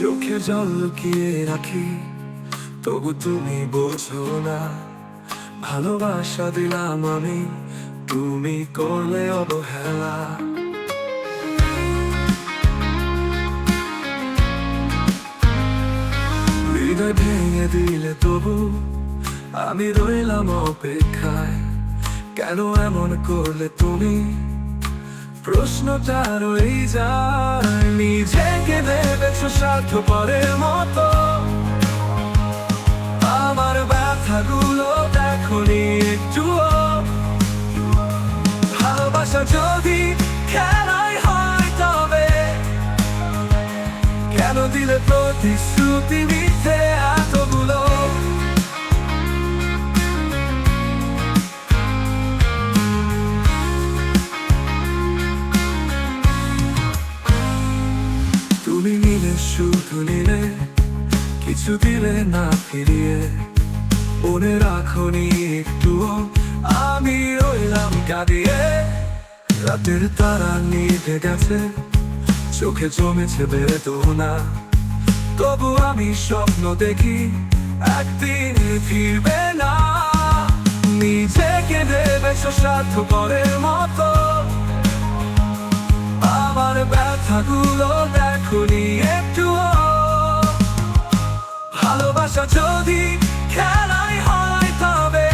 চোখে জল লুকিয়ে রাখি। তবু তুমি বোঝো না, ভালোবাসা দিলাম আমি, তুমি করলে অবহেলা। হৃদয় ভেঙে দিলে তবু আমি রইলাম অপেক্ষায়। কেন এমন করলে তুমি? প্রশ্নটা রই যায় নিজেকে ভেবেছ স্বার্থপরের মতো। আমার ব্যথাগুলো দেখনি একটুও। ভালোবাসা যদি খেলাই হয় তবে, কেন দিলে প্রতিশ্রুতি মিথ্যে? কিছু দিলে না ফিরিয়ে। মনে রাখনি একটুও। আমি রইলাম কাঁদিয়ে। রাতের তারা নিভে গেছে। চোখে জমেছে বেদনা তবু আমি স্বপ্ন দেখি, একদিন ফিরবে না। নিজেকে ভেবেছ স্বার্থপরের মতো। আমার ব্যথাগুলো দেখুনি একটুও ভালোবাসা যদি খেলাই হয় তবে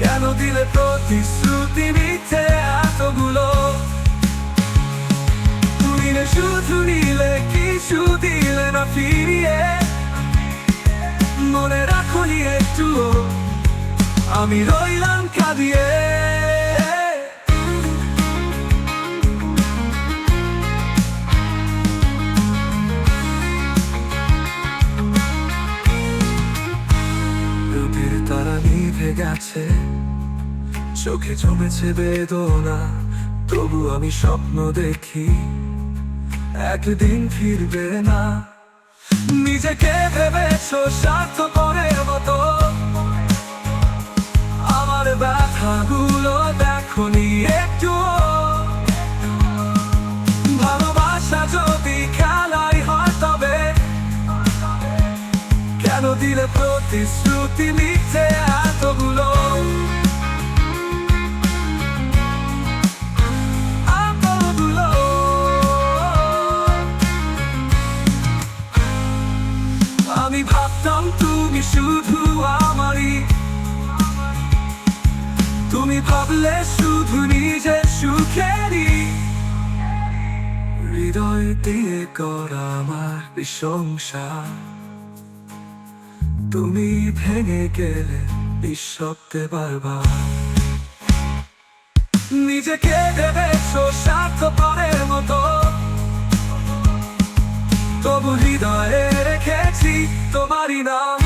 কেন দিলে প্রতিশ্রুতি মিথ্যে এতগুলো? তুমি না শুধু নিলে, কিছু দিলে না ফিরিয়ে। মনে রাখনি একটুও, আমি রইলাম কাঁদিয়ে। রূপের তারা নিভে গেছে। চোখে জমেছে বেদনা, তবু আমি স্বপ্ন দেখি। একদিন ফিরবে না। নিজেকে ভেবেছ, স্বার্থ করে দিলে প্রতিশ্রুতি মিথ্যে এতগুলো। আমি তুমি শুধু আমারই। তুমি ভাবলে শুধু নিজের সুখেরই। হৃদয় দিয়ে করা আমার প্রশংসা। তুমি ভেঙে গেলে বিশ্বতে বারবার। নিজেকে দেবে স্বার্থ পরের মতো। তবু হৃদয়ে রেখেছি তোমারই নাম।